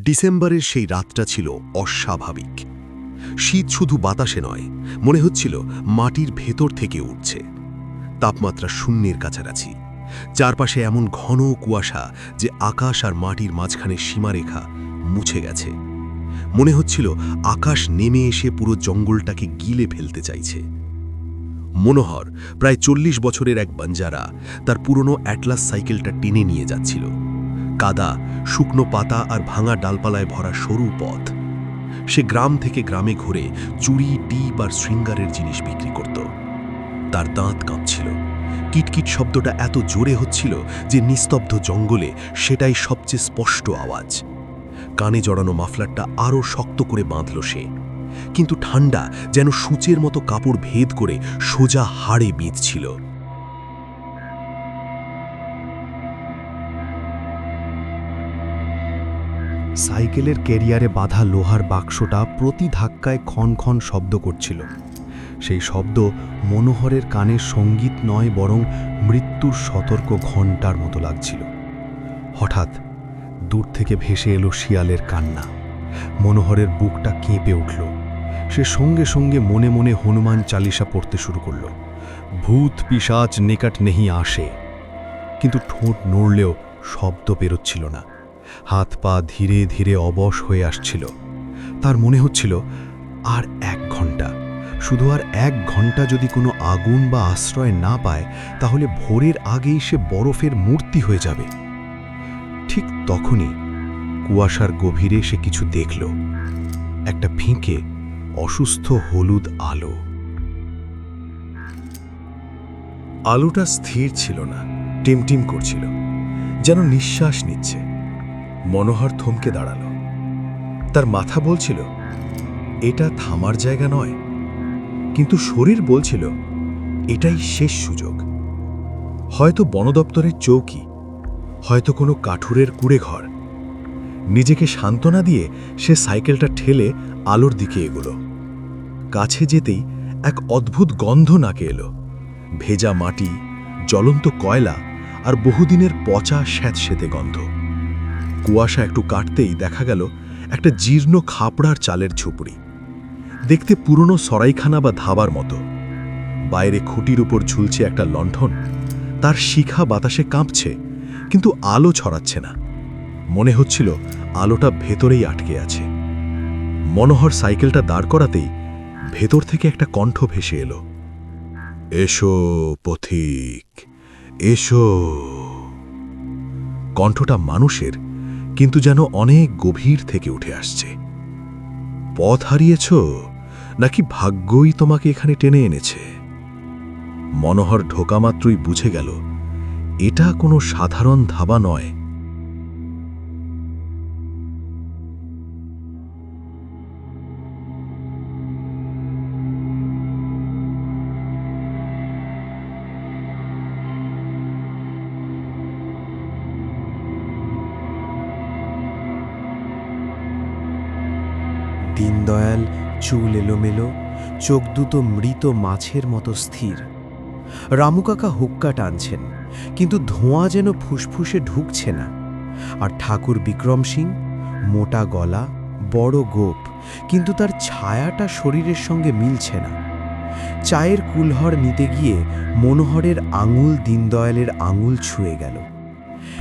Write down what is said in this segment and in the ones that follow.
ডিসেম্বরের সেই রাতটা ছিল অস্বাভাবিক। শীত শুধু বাতাসে নয়, মনে হচ্ছিল মাটির ভেতর থেকে উঠছে। তাপমাত্রা শূন্যের কাছাকাছি। চারপাশে এমন ঘন কুয়াশা যে আকাশ আর মাটির মাঝখানে সীমারেখা মুছে গেছে। মনে হচ্ছিল আকাশ নেমে এসে পুরো জঙ্গলটাকে গিলে ফেলতে চাইছে। মনোহর, প্রায় চল্লিশ বছরের এক বাঞ্জারা, তার পুরনো অ্যাটলাস সাইকেলটা টেনে নিয়ে যাচ্ছিল। কাদা, শুকনো পাতা আর ভাঙা ডালপালায় ভরা সরু পথ। সে গ্রাম থেকে গ্রামে ঘুরে চুড়ি টিপ আর শৃঙ্গারের জিনিস বিক্রি করত। তার দাঁত কাঁপছিল। কিটকিট শব্দটা এত জোরে হচ্ছিল যে নিস্তব্ধ জঙ্গলে সেটাই সবচেয়ে স্পষ্ট আওয়াজ। কানে জড়ানো মাফলারটা আরও শক্ত করে বাঁধল সে। কিন্তু ঠান্ডা যেন সূচের মতো কাপড় ভেদ করে সোজা হাড়ে বিঁধছিল। সাইকেলের ক্যারিয়ারে বাঁধা লোহার বাক্সটা প্রতি ধাক্কায় ক্ষণ ক্ষণ শব্দ করছিল। সেই শব্দ মনোহরের কানে সংগীত নয়, বরং মৃত্যুর সতর্ক ঘণ্টার মতো লাগছিল। হঠাৎ দূর থেকে ভেসে এলো শিয়ালের কান্না। মনোহরের বুকটা কেঁপে উঠল। সে সঙ্গে সঙ্গে মনে মনে হনুমান চালিসা পড়তে শুরু করল। ভূত, পিশাচ, নিকট নেহি আসে। কিন্তু ঠোঁট নড়লেও শব্দ বেরোচ্ছিল না। হাত পা ধীরে ধীরে অবশ হয়ে আসছিল। তার মনে হচ্ছিল, আর এক ঘণ্টা। শুধু আর এক ঘণ্টা যদি কোনো আগুন বা আশ্রয় না পায়, তাহলে ভোরের আগেই সে বরফের মূর্তি হয়ে যাবে। ঠিক তখনই কুয়াশার গভীরে সে কিছু দেখল। একটা ফিঁকে অসুস্থ হলুদ আলো। আলোটা স্থির ছিল না, টিমটিম করছিল। যেন নিঃশ্বাস নিচ্ছে। মনোহর থমকে দাঁড়াল। তার মাথা বলছিল, এটা থামার জায়গা নয়। কিন্তু শরীর বলছিল, এটাই শেষ সুযোগ। হয়তো বন দপ্তরের চৌকি, হয়তো কোনো কাঠুরের কুড়ে ঘর নিজেকে সান্ত্বনা দিয়ে সে সাইকেলটা ঠেলে আলোর দিকে এগোলো। কাছে যেতেই এক অদ্ভুত গন্ধ নাকে এলো। ভেজা মাটি, জ্বলন্ত কয়লা আর বহুদিনের পচা স্যাঁতসেতে গন্ধ। কুয়াশা একটু কাটতেই দেখা গেল একটা জীর্ণ খাপড়ার চালের ঝুপড়ি। দেখতে পুরনো সরাইখানা বা ধাবার মতো। বাইরে খুঁটির উপর ঝুলছে একটা লণ্ঠন। তার শিখা বাতাসে কাঁপছে, কিন্তু আলো ছড়াচ্ছে না। মনে হচ্ছিল আলোটা ভেতরেই আটকে আছে। মনোহর সাইকেলটা দাঁড় করাতেই ভেতর থেকে একটা কণ্ঠ ভেসে এলো। এসো, পথিক, এসো। কণ্ঠটা মানুষের কিন্তু যেন অনেক গভীর থেকে উঠে আসছে। পথ হারিয়েছ? নাকি ভাগ্যই তোমাকে এখানে টেনে এনেছে? মনোহর ঢোকামাত্রই বুঝে গেল, এটা কোনো সাধারণ ধাবা নয়। দীনদয়াল চুল এলোমেলো, চোখ দুটো মৃত মাছের মতো স্থির। রামুকাকা হুক্কা টানছেন, কিন্তু ধোঁয়া যেন ফুসফুসে ঢুকছে না। আর ঠাকুর বিক্রম সিং, মোটা গলা, বড় গোপ, কিন্তু তার ছায়াটা শরীরের সঙ্গে মিলছে না। চায়ের কুলহর নিতে গিয়ে মনোহরের আঙুল দীনদয়ালের আঙুল ছুঁয়ে গেল।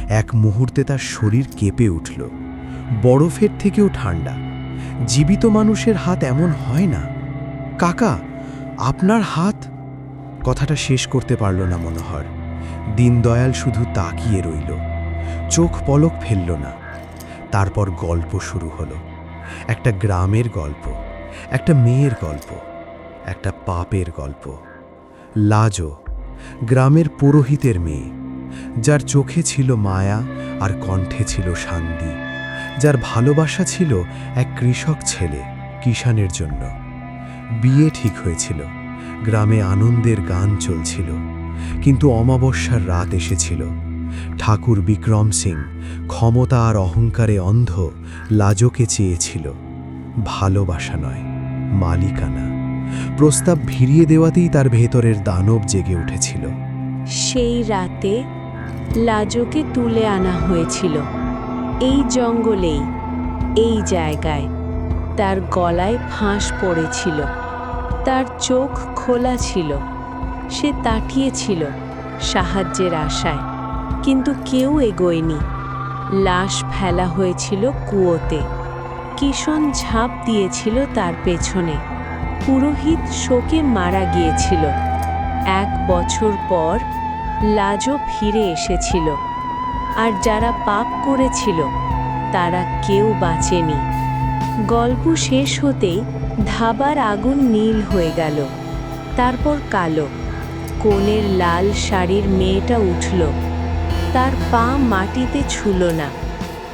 এক মুহূর্তে তার শরীর কেঁপে উঠল। বরফের থেকেও ঠান্ডা। জীবিত মানুষের হাত এমন হয় না। কাকা, আপনার হাত? কথাটা শেষ করতে পারল না মনোহর। দীনদয়াল শুধু তাকিয়ে রইল। চোখ পলক ফেলল না। তারপর গল্প শুরু হলো। একটা গ্রামের গল্প, একটা মেয়ের গল্প, একটা পাপের গল্প। লাজো, গ্রামের পুরোহিতের মেয়ে, যার চোখে ছিল মায়া আর কণ্ঠে ছিল শান্তি। যার ভালোবাসা ছিল এক কৃষক ছেলে কিষানের জন্য। বিয়ে ঠিক হয়েছিল। গ্রামে আনন্দের গান চলছিল। কিন্তু অমাবস্যার রাত এসেছিল। ঠাকুর বিক্রম সিং ক্ষমতা আর অহংকারে অন্ধ লাজকে চেয়েছিল। ভালোবাসা নয়, মালিকানা। প্রস্তাব ভিড়িয়ে দেওয়াতেই তার ভেতরের দানব জেগে উঠেছিল। সেই রাতে লাজকে তুলে আনা হয়েছিল। এই জঙ্গলেই, এই জায়গায় তার গলায় ফাঁস পড়েছিল। তার চোখ খোলা ছিল। সে তাকিয়েছিল সাহায্যের আশায়। কিন্তু কেউ এগোয়নি। লাশ ফেলা হয়েছিল কুয়োতে। কিষণ ঝাঁপ দিয়েছিল তার পেছনে। পুরোহিত শোকে মারা গিয়েছিল। এক বছর পর লাজও ফিরে এসেছিল। আর যারা পাপ করেছিল, তারা কেউ বাঁচেনি। গল্প শেষ হতেই ধাবার আগুন নীল হয়ে গেল। তারপর কালো কোণের লাল শাড়ির মেয়েটা উঠল। তার পা মাটিতে ছুল না,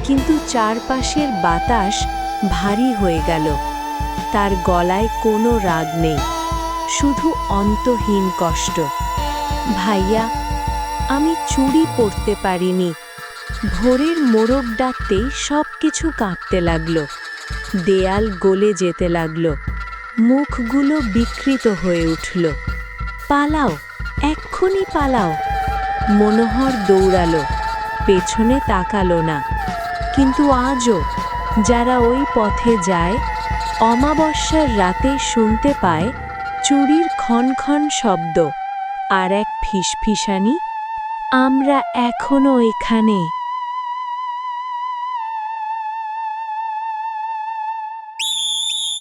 কিন্তু চারপাশের বাতাস ভারী হয়ে গেল। তার গলায় কোনো রাগ নেই, শুধু অন্তহীন কষ্ট। ভাইয়া, আমি চুড়ি পরতে পারিনি ভোরের মোরগ ডাকতেই সব কিছু কাঁপতে লাগল। দেয়াল গলে যেতে লাগল। মুখগুলো বিকৃত হয়ে উঠল। পালাও, এক্ষুনি পালাও। মনোহর দৌড়ালো, পেছনে তাকালো না। কিন্তু আজও যারা ওই পথে যায়, অমাবস্যার রাতে শুনতে পায় চুরির ক্ষণ শব্দ আর এক ফিসফিসানি, আমরা এখনও এখানে।